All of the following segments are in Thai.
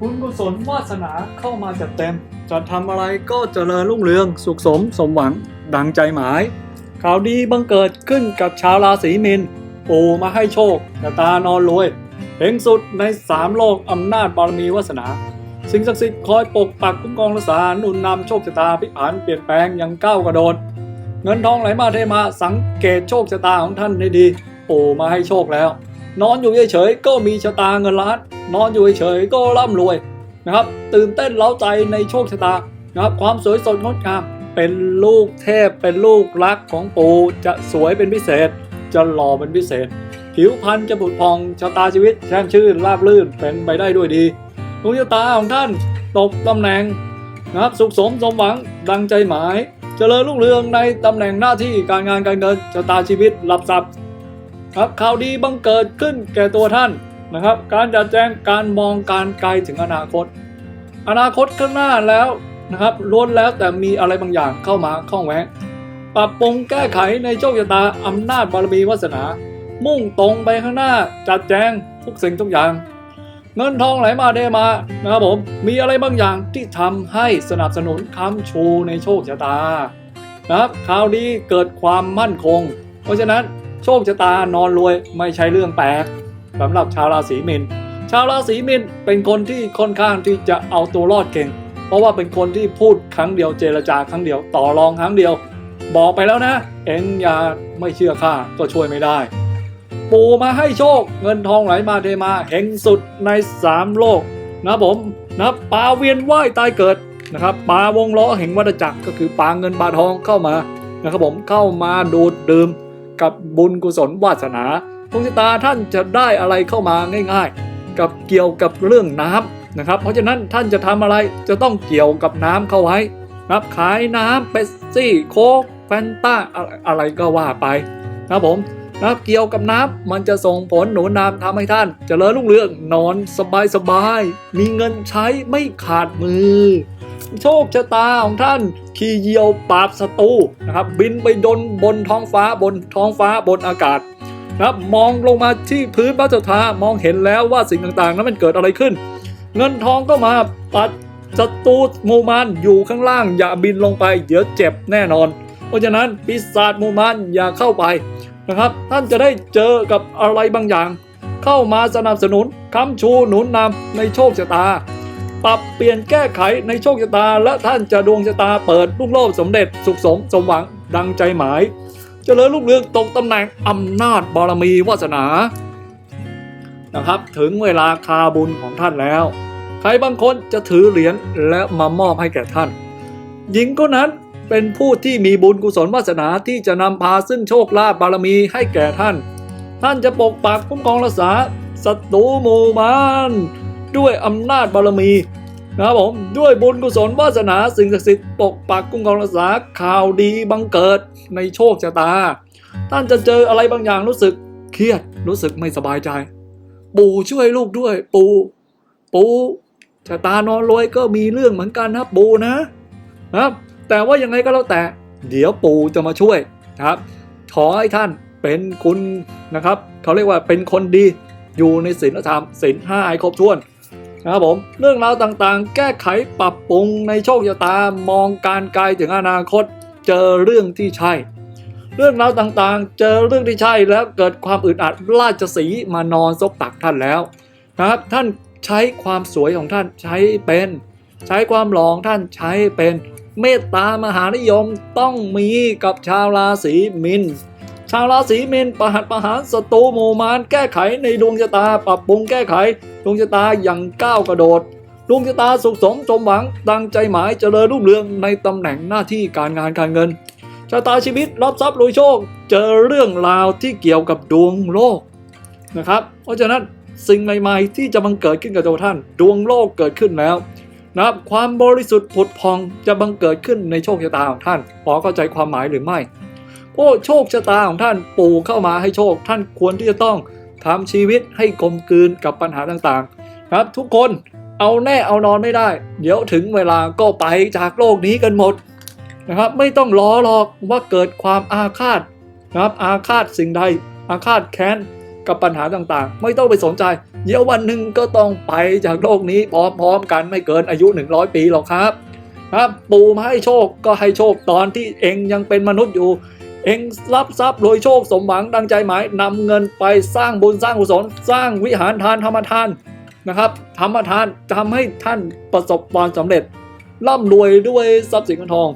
บุญกุศลวาสนาเข้ามาจัดเต็ม จะทำอะไรก็เจริญรุ่งเรืองสุขสมสมหวังดังใจหมาย ข่าวดีบังเกิดขึ้นกับชาวราศีมีนปู่มาให้โชคชะตานอนรวยเพ่งสุดในสามโลกอำนาจบารมีวาสนา สิ่งศักดิ์สิทธิ์คอยปกปักคุ้มครองรักษาหนุนนำโชคชะตาพิผันเปลี่ยนแปลงอย่างก้าวกระโดด เงินทองไหลมาเทมาสังเกตโชคชะตาของท่านให้ดี ปู่มาให้โชคแล้ว นอนอยู่เฉยๆก็มีชะตาเงินล้าน นอนอยู่เฉยๆก็ร่ำรวยนะครับ ตื่นเต้นเล้าใจในโชคชะตานะครับ ความสวยสดงดงามเป็นลูกเทพเป็นลูกรักของปู่จะสวยเป็นพิเศษ จะหล่อเป็นพิเศษ ผิวพรรณจะผุดพองชะตาชีวิตแช่มชื่นราบรื่นเป็นไปได้ด้วยดีดวงชะตาของท่านตกตำแหน่งนะครับสุขสมสมหวังดังใจหมายเจริญรุ่งเรืองในตำแหน่งหน้าที่การงานการเงินชะตาชีวิตรับทรัพย์ครับข่าวดีบังเกิดขึ้นแก่ตัวท่าน นะครับ การจัดแจงการมองการไกลถึงอนาคต อนาคตข้างหน้าแล้วนะครับล้วนแล้วแต่มีอะไรบางอย่างเข้ามาข้องแวะปรับปรุงแก้ไขในโชคชะตาอำนาจบารมีวาสนา มุ่งตรงไปข้างหน้าจัดแจงทุกสิ่งทุกอย่าง เงินทองไหลมาได้มานะครับผมมีอะไรบางอย่างที่ทำให้สนับสนุนค้ำชูในโชคชะตานะครับข่าวดีเกิดความมั่นคง เพราะฉะนั้นโชคชะตานอนรวยไม่ใช่เรื่องแปลก สำหรับชาวราศีมีนชาวราศีมีนเป็นคนที่ค่อนข้างที่จะเอาตัวรอดเก่ง เพราะว่าเป็นคนที่พูดครั้งเดียวเจรจาครั้งเดียวต่อรองครั้งเดียว บอกไปแล้วนะ เอ็งอย่าไม่เชื่อข้าก็ช่วยไม่ได้ ปู่มาให้โชคเงินทองไหลมาเทมาเฮงสุดในสามโลกนะผมนะปลาเวียนว่ายตายเกิดนะครับปลาวงล้อแห่งวัฏจักรก็คือปลาเงินปลาทองเข้ามานะครับผมเข้ามาดูดดื่มกับบุญกุศลวาสนา วงชะตาท่านจะได้อะไรเข้ามาง่าย ๆ กับเกี่ยวกับเรื่องน้ำนะครับ เพราะฉะนั้นท่านจะทำอะไรจะต้องเกี่ยวกับน้ำเข้าไว้นะครับขายน้ำเปปซี่โค้กแฟนต้าอะไรก็ว่าไปนะผมนะครับเกี่ยวกับน้ำมันจะส่งผลหนุนนำทำให้ท่านเจริญรุ่งเรืองนอนสบายสบายๆมีเงินใช้ไม่ขาดมือ โชคชะตาของท่าน ขี่เยี่ยวปราบศัตรูนะครับ บินไปดนบนท้องฟ้าบนท้องฟ้าบนอากาศ นะมองลงมาที่พื้นพระเจ้าทามองเห็นแล้วว่าสิ่งต่างๆนั้นมันเกิดอะไรขึ้น เงินทองก็มาปัดศัตรูมูมานอยู่ข้างล่าง อย่าบินลงไปเดี๋ยวเจ็บแน่นอน เพราะฉะนั้นปีศาจมูมานอย่าเข้าไปนะครับ ท่านจะได้เจอกับอะไรบางอย่าง เข้ามาสนับสนุนค้ำชูหนุนนำในโชคชะตา ปรับเปลี่ยนแก้ไขในโชคชะตา และท่านจะดวงชะตาเปิดรุ่งโรจน์สมเด็จสุขสมสมหวังดังใจหมาย เจริญรุ่งเรืองตกตำแหน่งอำนาจบารมีวาสนานะครับ ถึงเวลาคาบุญของท่านแล้ว ใครบางคนจะถือเหรียญและมามอบให้แก่ท่าน หญิงก็นั้นเป็นผู้ที่มีบุญกุศลวาสนาที่จะนำพาซึ่งโชคลาภบารมีให้แก่ท่าน ท่านจะปกปักคุ้มครองรักษาศัตรูหมู่มานด้วยอำนาจบารมี นะครับผมด้วยบุญกุศลวาสนาสิ่งศักดิ์สิทธิ์ปกปักคุ้มครองรักษาข่าวดีบังเกิดในโชคชะตา ท่านจะเจออะไรบางอย่างรู้สึกเครียดรู้สึกไม่สบายใจ ปู่ช่วยลูกด้วย ปู่ปู่ชะตานอนรวยก็มีเรื่องเหมือนกันนะปู่นะนะครับ แต่ว่ายังไงก็แล้วแต่ เดี๋ยวปู่จะมาช่วยนะครับ ขอให้ท่านเป็นคุณนะครับเขาเรียกว่าเป็นคนดีอยู่ในศีลธรรมศีลห้าให้ครบถ้วน นะครับผมเรื่องราวต่างๆ แก้ไขปรับปรุงในโชคชะตามองการไกลถึงอนาคตเจอเรื่องที่ใช่ เรื่องราวต่างๆ เจอเรื่องที่ใช่แล้วเกิดความอึดอัดราชสีมานอนซบตักท่านแล้วนะครับท่านใช้ความสวยของท่านใช้เป็น ใช้ความหล่อของท่านใช้เป็นเมตตามหานิยมต้องมีกับชาวราศีมิน ชาวราศีเมินประหัตประหารศัตรูหมู่มารแก้ไขในดวงชะตาปรับปรุงแก้ไขดวงชะตาอย่างก้าวกระโดดดวงชะตาสุขสมสมหวังดังใจหมายเจริญรุ่งเรืองในตำแหน่งหน้าที่การงานการเงินชะตาชีวิตรับทรัพย์รวยโชค เจอเรื่องราวที่เกี่ยวกับดวงโลกนะครับ เพราะฉะนั้นสิ่งใหม่ๆ ที่จะบังเกิดขึ้นกับตัวท่าน ดวงโลกเกิดขึ้นแล้วนะครับความบริสุทธิ์ผุดพองจะบังเกิดขึ้นในโชคชะตาของท่านพอเข้าใจความหมายหรือไม่ โอ้โชคชะตาของท่านปู่เข้ามาให้โชค ท่านควรที่จะต้องทำชีวิตให้กลมกลืนกับปัญหาต่างๆ ครับ ทุกคนเอาแน่เอานอนไม่ได้ เดี๋ยวถึงเวลาก็ไปจากโลกนี้กันหมดนะครับ ไม่ต้องรอหรอกว่าเกิดความอาฆาตนะครับอาฆาตสิ่งใด อาฆาตแค้นกับปัญหาต่างๆ ไม่ต้องไปสนใจ เดี๋ยววันหนึ่งก็ต้องไปจากโลกนี้พร้อมๆกันไม่เกินอายุ 100 ปีหรอกครับ ครับ ปู่มาให้โชคก็ให้โชคตอนที่เองยังเป็นมนุษย์อยู่ เองรับทรัพย์โดยโชคสมหวังดังใจหมายนำเงินไปสร้างบุญสร้างกุศลสร้างวิหารทานธรรมทานนะครับธรรมทานทำให้ท่านประสบความสำเร็จร่ำรวยด้วยทรัพย์สินเงินทอง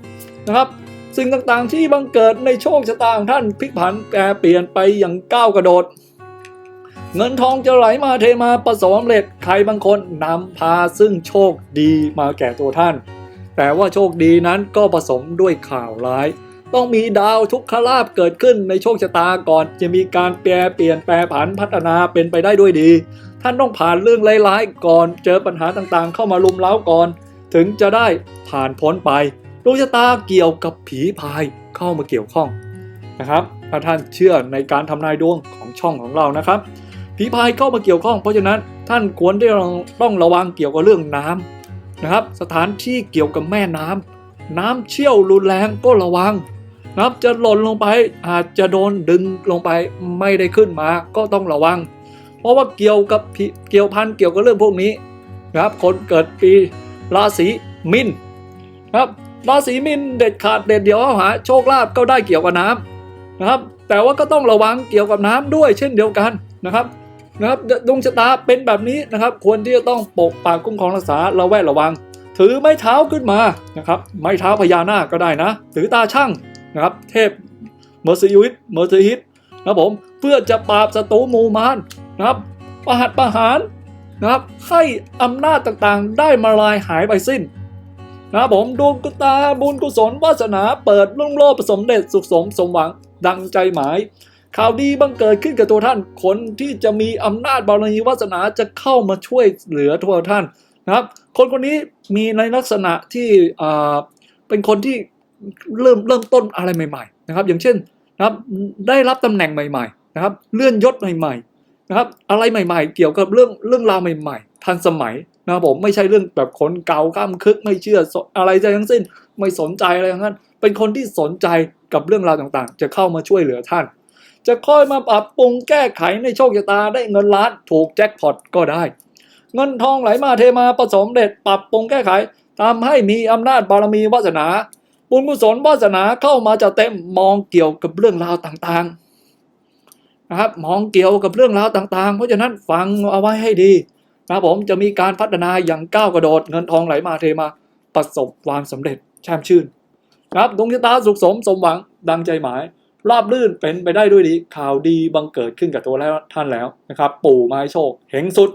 นะครับสิ่งต่างๆที่บังเกิดในโชคชะตาของท่านพลิกผันแปรเปลี่ยนไปอย่างก้าวกระโดด เงินทองจะไหลมาเทมาประสบความสำเร็จใครบางคนนำพาซึ่งโชคดีมาแก่ตัวท่าน แต่ว่าโชคดีนั้นก็ผสมด้วยข่าวร้าย ต้องมีดาวทุกขลาบเกิดขึ้นในโชคชะตาก่อน จะมีการแปรเปลี่ยนแปรผันพัฒนาเป็นไปได้ด้วยดี ท่านต้องผ่านเรื่องร้ายๆก่อน เจอปัญหาต่างๆ เข้ามาลุมเล้าก่อน ถึงจะได้ผ่านพ้นไปดวงชะตาเกี่ยวกับผีพายเข้ามาเกี่ยวข้องนะครับถ้าท่านเชื่อในการทำนายดวงของช่องของเรานะครับ ผีพายเข้ามาเกี่ยวข้อง เพราะฉะนั้นท่านควรได้ต้องระวังเกี่ยวกับเรื่องน้ำนะครับ สถานที่เกี่ยวกับแม่น้ำน้ำเชี่ยวรุนแรงก็ระวัง นะครับจะหล่นลงไปอาจจะโดนดึงลงไปไม่ได้ขึ้นมาก็ต้องระวัง เพราะว่าเกี่ยวกับเกี่ยวพันเกี่ยวกับเรื่องพวกนี้นะครับ คนเกิดปีราศีมินนะครับราศีมินเด็ดขาดเด็ดเดียวเอาหาโชคลาภก็ได้เกี่ยวกับน้ำนะครับ แต่ว่าก็ต้องระวังเกี่ยวกับน้ำด้วยเช่นเดียวกันนะครับนะครับดวงชะตาเป็นแบบนี้นะครับ ควรที่จะต้องปกปักคุ้มครองรักษาระแวดระวัง ถือไม้เท้าขึ้นมานะครับ ไม้เท้าพญานาคก็ได้นะ ถือตาช่าง นะครับ เทพเมอร์ซิวิตเมอร์ซิฮิตนะผมเพื่อจะปราบศัตรูมูมารนะครับ ประหัตประหารนะครับ ให้อำนาจต่างๆ ได้มาลายหายไปสิ้นนะครับผมดวงกุตาบุญกุศลวาสนาเปิดลุ่งโลดผสมเด็จสุขสมสมหวังดังใจหมาย ข่าวดีบังเกิดขึ้นกับตัวท่าน คนที่จะมีอำนาจบารมีวาสนาจะเข้ามาช่วยเหลือตัวท่านนะครับ คนคนนี้มีในลักษณะที่เป็นคนที่ เริ่มเริ่มต้นอะไรใหม่ ๆ นะครับ อย่างเช่นนะครับได้รับตำแหน่งใหม่ ๆ นะครับ เลื่อนยศใหม่ ๆ นะครับ อะไรใหม่ ๆ เกี่ยวกับเรื่องเรื่องราวใหม่ ๆ ทันสมัยนะครับผมไม่ใช่เรื่องแบบคนเก่าข้ามคึกไม่เชื่ออะไรใจทั้งสิ้นไม่สนใจอะไรทั้งนั้น เป็นคนที่สนใจกับเรื่องราวต่างๆ จะเข้ามาช่วยเหลือท่าน จะค่อยมาปรับปรุงแก้ไขในโชคชะตาได้เงินล้านถูกแจ็คพอตก็ได้ เงินทองไหลมาเทมาผสมเด็จปรับปรุงแก้ไขทำให้มีอำนาจบารมีวาสนา บุญกุศลวาสนาเข้ามาจะเต็มมองเกี่ยวกับเรื่องราวต่างๆนะครับมองเกี่ยวกับเรื่องราวต่างๆ เพราะฉะนั้นฟังเอาไว้ให้ดีนะผมจะมีการพัฒนาอย่างก้าวกระโดดเงินทองไหลมาเทมาประสบความสำเร็จแช่มชื่นนะครับดวงชะตาสุขสมสมหวังดังใจหมายราบลื่นเป็นไปได้ด้วยดีข่าวดีบังเกิดขึ้นกับตัวแล้วท่านแล้วนะครับ ปู่ไม้โชคเฮงสุด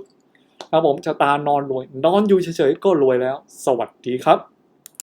ครับผมชะตานอนรวย นอนอยู่เฉยๆก็รวยแล้ว สวัสดีครับ